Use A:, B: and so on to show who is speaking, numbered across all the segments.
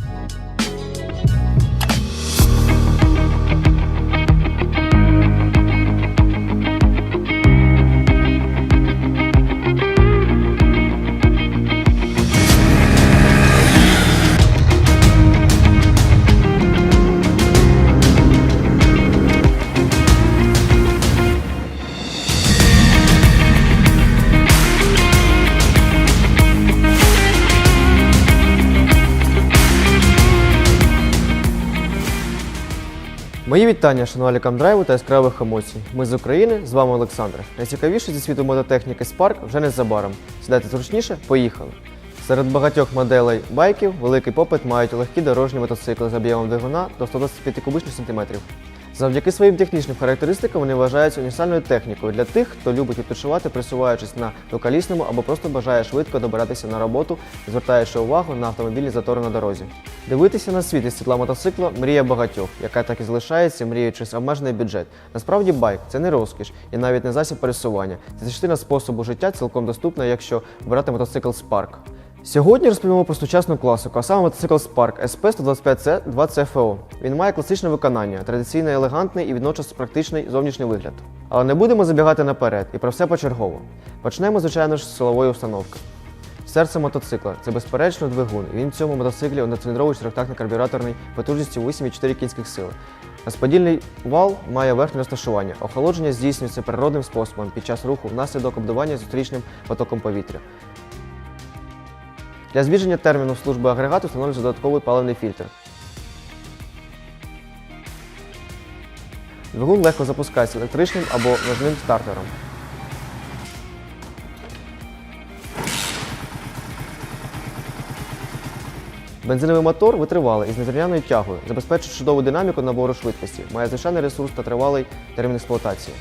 A: Bye. Мої вітання шанувальникам камдрайву та яскравих емоцій. Ми з України, з вами Олександр. Найцікавіше зі світу мототехніки Spark вже незабаром. Сідайте зручніше, поїхали. Серед багатьох моделей байків великий попит мають легкі дорожні мотоцикли з об'ємом двигуна до 125 кубичних сантиметрів. Завдяки своїм технічним характеристикам вони вважаються універсальною технікою для тих, хто любить відпочивати, присуваючись на двоколісному або просто бажає швидко добиратися на роботу, звертаючи увагу на автомобільні затори на дорозі. Дивитися на світ із сідла мотоцикла мрія багатьох, яка так і залишається, мріючи через обмежений бюджет. Насправді байк це не розкіш і навіть не засіб пересування. Це частина способу життя цілком доступна, якщо брати мотоцикл Spark. Сьогодні розповімо про сучасну класику, а саме мотоцикл Spark SP125C 2 CFO. Він має класичне виконання, традиційний елегантний і водночас практичний зовнішній вигляд. Але не будемо забігати наперед і про все почергово. Почнемо, звичайно ж, з силової установки. Серце мотоцикла це безперечно двигун. Він в цьому мотоциклі одноциліндровий чотирьохтактний карбюраторний потужністю 8,4 кінських сили. Розподільний вал має верхнє розташування. Охолодження здійснюється природним способом під час руху внаслідок обдування зустрічним потоком повітря. Для збільшення терміну служби агрегату встановлюється додатковий паливний фільтр. Двигун легко запускається електричним або ножним стартером. Бензиновий мотор витривалий із незрівняною тягою, забезпечує чудову динаміку набору швидкості, має звичайний ресурс та тривалий термін експлуатації.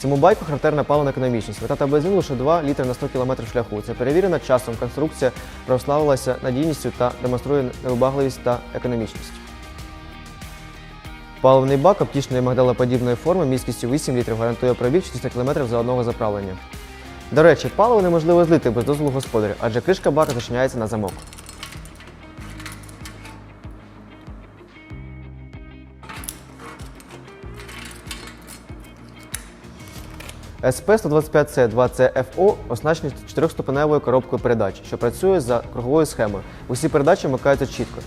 A: Цьому байку характерна паливна економічність. Витрата бензину лише 2 літри на 100 км шляху. Це перевірена часом конструкція прославилася надійністю та демонструє невибагливість та економічність. Паливний бак оптічної магдалоподібної форми міськістю 8 літрів гарантує пробіг 400 км за одного заправлення. До речі, паливо неможливо злити без дозволу господаря, адже кришка бака зачиняється на замок. SP125C 2CFO оснащений чотирьохступеневою коробкою передач, що працює за круговою схемою. Усі передачі вмикаються чітко.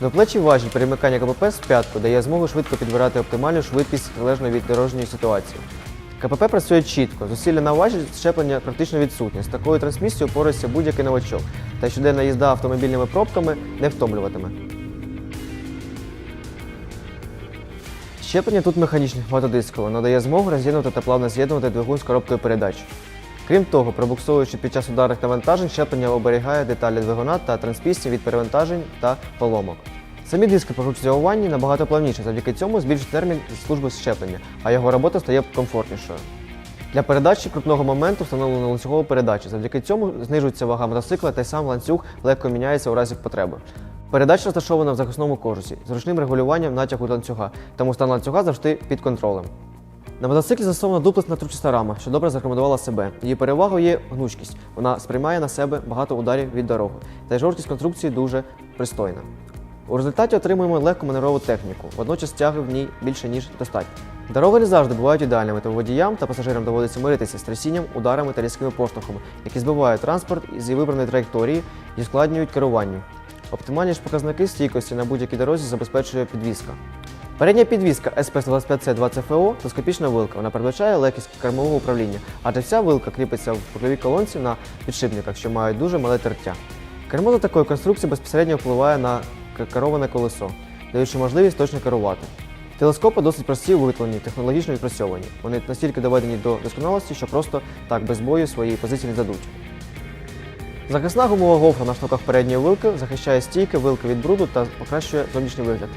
A: Доплечий важіль перемикання КПП з п'ятку дає змогу швидко підбирати оптимальну швидкість залежно від дорожньої ситуації. КПП працює чітко, зусилля на важіль щеплення практично відсутнє. З такою трансмісією впорається будь-який новачок, та щоденна їзда автомобільними пробками не втомлюватиме. Щеплення тут механічне мотодискове, надає змогу роз'єднувати та плавно з'єднувати двигун з коробкою передач. Крім того, пробуксовуючи під час ударних навантажень, щеплення оберігає деталі двигуна та трансмісії від перевантажень та поломок. Самі диски покручуються у набагато плавніше, завдяки цьому збільшує термін служби щеплення, а його робота стає комфортнішою. Для передачі крупного моменту встановлено ланцюгову передачу. Завдяки цьому знижується вага мотоцикла та й сам ланцюг легко міняється у разі потреби. Передача розташована в захисному кожусі з ручним регулюванням натягу ланцюга, тому стан ланцюга завжди під контролем. На мотоциклі застосована дуплесна трубчаста рама, що добре зарекомендувала себе. Її перевагою є гнучкість. Вона сприймає на себе багато ударів від дороги, та й жорсткість конструкції дуже пристойна. У результаті отримуємо легку маневрову техніку, водночас тяги в ній більше, ніж достатньо. Дороги не завжди бувають ідеальними, тому водіям та пасажирам доводиться миритися з трясінням, ударами та різкими поштовхами, які збивають транспорт її вибраної траєкторії і ускладнюють керування. Оптимальні ж показники стійкості на будь-якій дорозі забезпечує підвізка. Передня підвізка SP125C 2 CFO – доскопічна вилка. Вона передбачає легкість кермового управління, адже вся вилка кріпиться в боковій колонці на підшипниках, що мають дуже мале тертя. Кермо за такої конструкції безпосередньо впливає на кероване колесо, даючи можливість точно керувати. Телескопи досить прості у виготовленні, технологічно відпрацьовані. Вони настільки доведені до досконалості, що просто так без бою свої позиції не дадуть. Захисна гумова гофра на шнурках передньої вилки захищає стійки вилки від бруду та покращує зовнішній вигляд.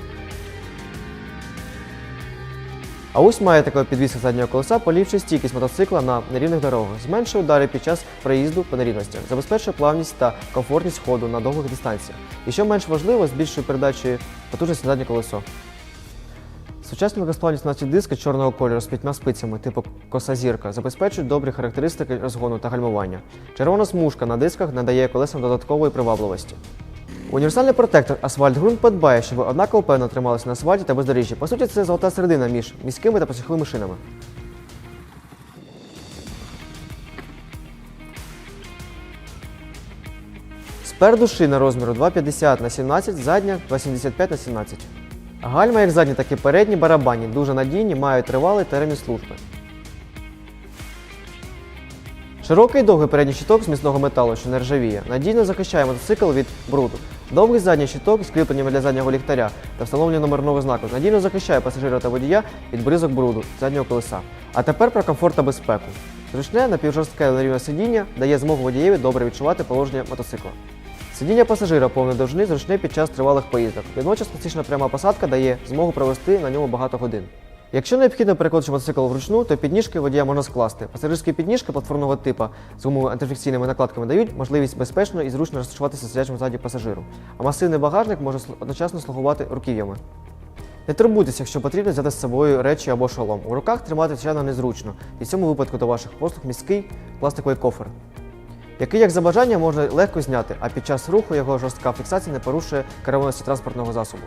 A: А ось має така підвіска заднього колеса, поліпшує стійкість мотоцикла на нерівних дорогах, зменшує удари під час проїзду по нерівностях, забезпечує плавність та комфортність ходу на довгих дистанціях. І що менш важливо, збільшує передачі потужності заднє колесо. Сучасні 17 диски чорного кольору з п'ятьма спицями типу коса зірка забезпечують добрі характеристики розгону та гальмування. Червона смужка на дисках надає колесам додаткової привабливості. Універсальний протектор асфальт ґрунт подбає, щоб ви однаково певно трималися на асфальті та бездоріжжі. По суті, це золота середина між міськими та посуховими шинами. Спереду шина розміру 2,50 на 17, задня 2,75 на 17. Гальма, як задні, так і передні барабанні, дуже надійні, мають тривалий термін служби. Широкий і довгий передній щиток з міцного металу, що не ржавіє, надійно захищає мотоцикл від бруду. Довгий задній щиток з кріпленнями для заднього ліхтаря та встановлення номерного знаку надійно захищає пасажира та водія від бризок бруду заднього колеса. А тепер про комфорт та безпеку. Зручне напівжорстке нерівне сидіння дає змогу водієві добре відчувати положення мотоцикла. Сидіння пасажира повної довжини зручне під час тривалих поїздок. Водночас класична пряма посадка дає змогу провести на ньому багато годин. Якщо необхідно перекладати мотоцикл вручну, то підніжки водія можна скласти. Пасажирські підніжки платформного типу з гумовими антифрикційними накладками дають можливість безпечно і зручно розташуватися сидячому ззаді пасажиру. А масивний багажник може одночасно слугувати руків'ями. Не турбуйтеся, якщо потрібно взяти з собою речі або шолом. У руках тримати звичайно незручно, і в цьому випадку до ваших послуг міський пластиковий кофр, який, як за бажання, можна легко зняти, а під час руху його жорстка фіксація не порушує керованості транспортного засобу.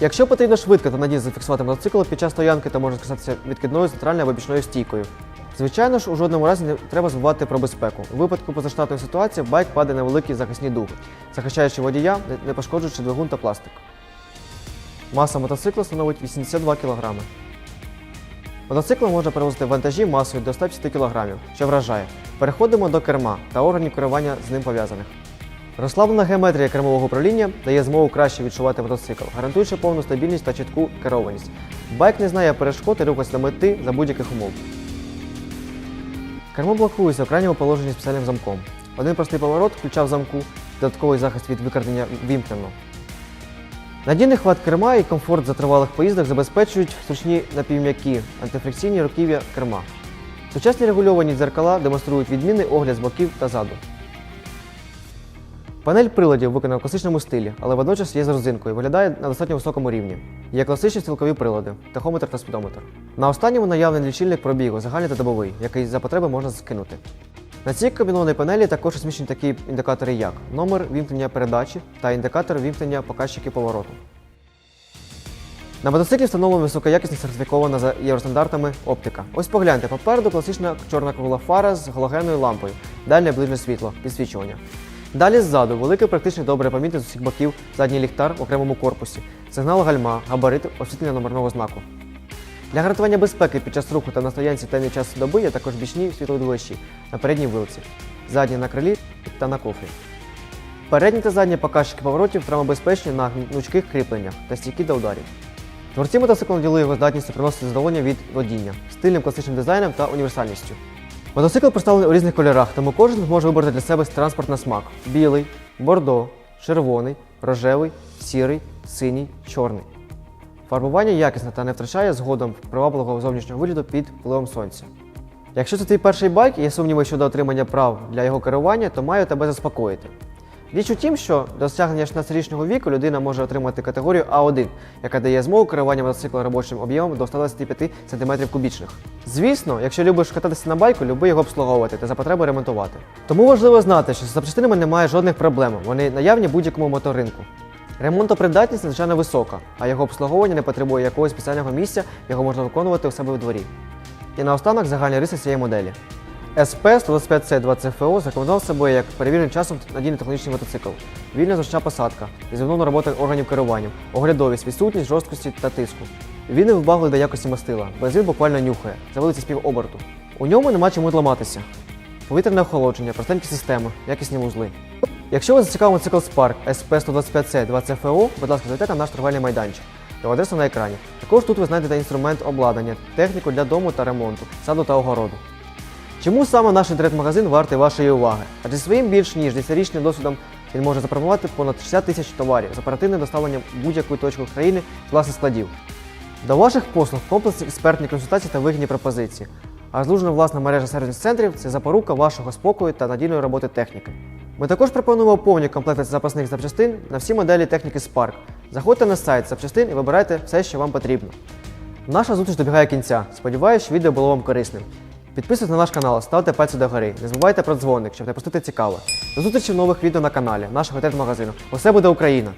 A: Якщо потрібно швидко та надійно зафіксувати мотоцикл під час стоянки, то можна скористатися відкидною центральною або бічною стійкою. Звичайно ж, у жодному разі не треба забувати про безпеку. У випадку позаштатної ситуації байк падає на великі захисні дуги, захищаючи водія, не- пошкоджуючи двигун та пластик. Маса мотоцикла становить 82 кг. Мотоциклом можна перевозити вантажі масою до 150 кг, що вражає. Переходимо до керма та органів керування з ним пов'язаних. Розслаблена геометрія кермового управління дає змогу краще відчувати мотоцикл, гарантуючи повну стабільність та чітку керованість. Байк не знає перешкод і рухається до мети за будь-яких умов. Кермо блокується в крайньому положенні спеціальним замком. Один простий поворот ключа в замку, додатковий захист від викрадення вімкнено. Надійний хват керма і комфорт за тривалих поїздок забезпечують зручні напівм'які антифрикційні руків'я керма. Сучасні регульовані дзеркала демонструють відмінний огляд з боків та заду. Панель приладів виконана в класичному стилі, але водночас є з розинкою, виглядає на достатньо високому рівні. Є класичні стрілкові прилади, тахометр та спідометр. На останньому наявний лічильник пробігу, загальний та добовий, який за потреби можна скинути. На цій комбінованій панелі також розміщені такі індикатори, як номер вімкнення передачі та індикатор вімкнення показчиків повороту. На мотоциклі встановлена високоякісна сертифікована за євростандартами оптика. Ось погляньте, попереду класична чорна кругла фара з галогенною лампою, дальнє ближнє світло, підсвічування. Далі ззаду великий практичний добре помітний з усіх боків задній ліхтар в окремому корпусі, сигнал гальма, габарит, освітлення номерного знаку. Для гарантування безпеки під час руху та на стоянці в темний час доби є також бічні світловідвищі на передній вилці, задні на крилі та на кофрі. Передні та задні показчики поворотів травмобезпечні на гнучких кріпленнях та стійкі до ударів. Творці мотоциклу наділили його здатністю приносити задоволення від водіння, стильним класичним дизайном та універсальністю. Мотоцикл представлений у різних кольорах, тому кожен може вибрати для себе транспорт на смак: білий, бордо, червоний, рожевий, сірий, синій, чорний. Фарбування якісне та не втрачає згодом привабливого зовнішнього вигляду під впливом сонця. Якщо це твій перший байк і є сумніви щодо отримання прав для його керування, то маю тебе заспокоїти. Річ у тім, що до досягнення 16-річного віку людина може отримати категорію А1, яка дає змогу керування мотоциклом робочим об'ємом до 125 см кубічних. Звісно, якщо любиш кататися на байку, люби його обслуговувати та за потреби ремонтувати. Тому важливо знати, що з запчастинами немає жодних проблем, вони наявні будь-якому моторинку. Ремонтопридатність надзвичайно висока, а його обслуговування не потребує якогось спеціального місця, його можна виконувати у себе в дворі. І наостанок загальні риси цієї моделі. СП 125C 2 CFO зарекомендував себе як перевірений часом надійний технологічний мотоцикл, вільна зручна посадка, зівновна робота органів керування, оглядовість, відсутність жорсткості та тиску. Він не вибагливий до якості мастила, бензин буквально нюхає, заводиться співоберту. У ньому нема чому ламатися. Повітряне охолодження, простенькі системи, якісні вузли. Якщо вас зацікавив мотоцикл Spark SP125C 2 CFO, будь ласка, зайдете на наш торговельний майданчик. Його адреса на екрані. Також тут ви знайдете інструмент обладнання, техніку для дому та ремонту, саду та огороду. Чому саме наш інтернет-магазин вартий вашої уваги? Адже своїм більш ніж 10-річним досвідом він може запропонувати понад 60 тисяч товарів з оперативним доставленням будь-яку точку країни з власних складів. До ваших послуг комплексні експертні консультації та вигідні пропозиції. А злужена власна мережа сервісних центрів це запорука вашого спокою та надійної роботи техніки. Ми також пропонуємо повні комплекти запасних запчастин на всі моделі техніки Spark. Заходьте на сайт запчастин і вибирайте все, що вам потрібно. Наша зустріч добігає кінця. Сподіваюсь, що відео було вам корисним. Підписуйтесь на наш канал, ставте пальці догори. Не забувайте про дзвоник, щоб не пропустити цікаве. До зустрічі в нових відео на каналі, нашого інтернет-магазину. Усе буде Україна!